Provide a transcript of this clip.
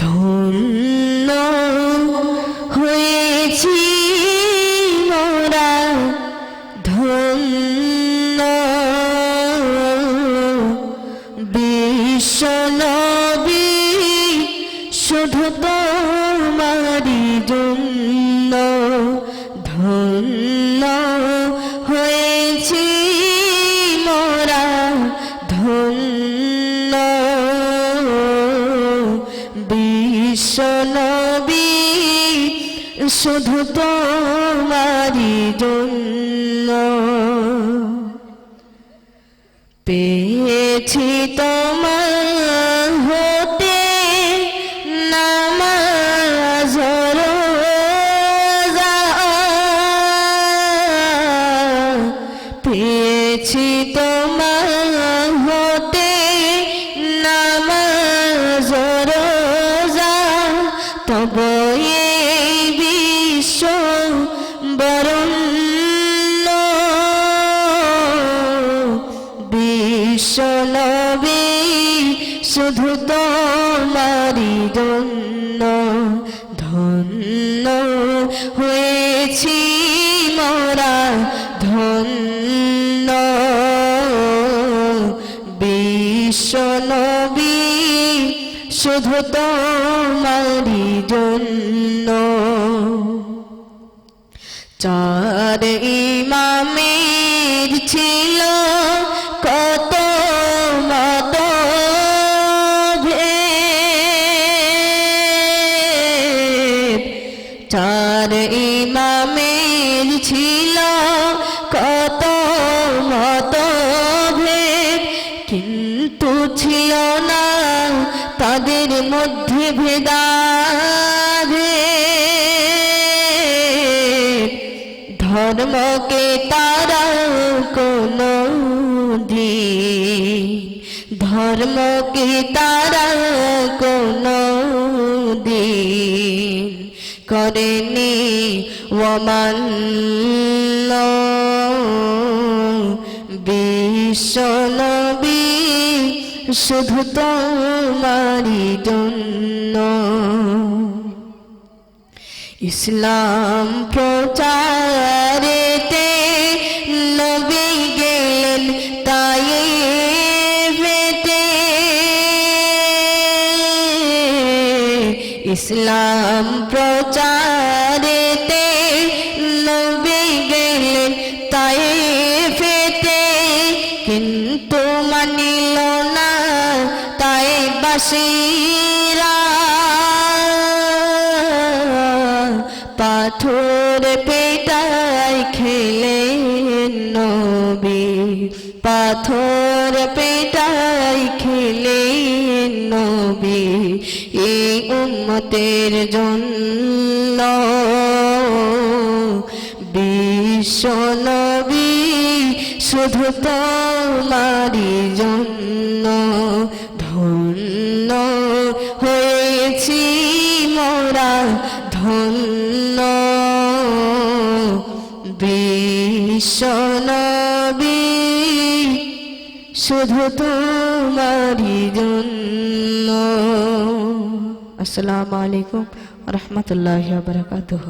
ধন্য হয়েছি মোরা। ধন্য বিশ্বনবী শুধু তোমারি জন্য। ধন্য বিশ্বনবী শুধু তোমারি জন্য পেয়েছি তোমার হতে নামাজ। পেয়েছি তোমার বিশ্বনবী শুধু তোমারি জন্য ধন্য হয়েছি মোরা ধন্য। বিশ্বনবী শুধু তোমারি জন্য। চার ইমামের ছিল চার ইমামের ছিল কত মত ভেদ, কিন্তু ছিল না তাদের মধ্যে ভেদাভেদ। ধর্মকে তারা কোনো ধর্মকে তারা কোনো করেনি। ওমান বিশ্বনবী শুধু তোমারি জন্য। ইসলাম প্রচারেতে ইসলাম প্রচারেতে নবী গেলেন তাই ফেতে কিন্তু মানিল না তাই বাসিরা পাথর পেটাই খেলে নবী, পাথর পেটাই খেলে নবী, এই উম্মতের জন্য বিশ্ব নবী শুধু তোমারি জন্য ধন্য হয়েছি মোরা ধন্য। বিশ্বনবী শুধু তোমারি জন্য। আসসালামু আলাইকুম রহমতুল্লাহ বারকাতুহ।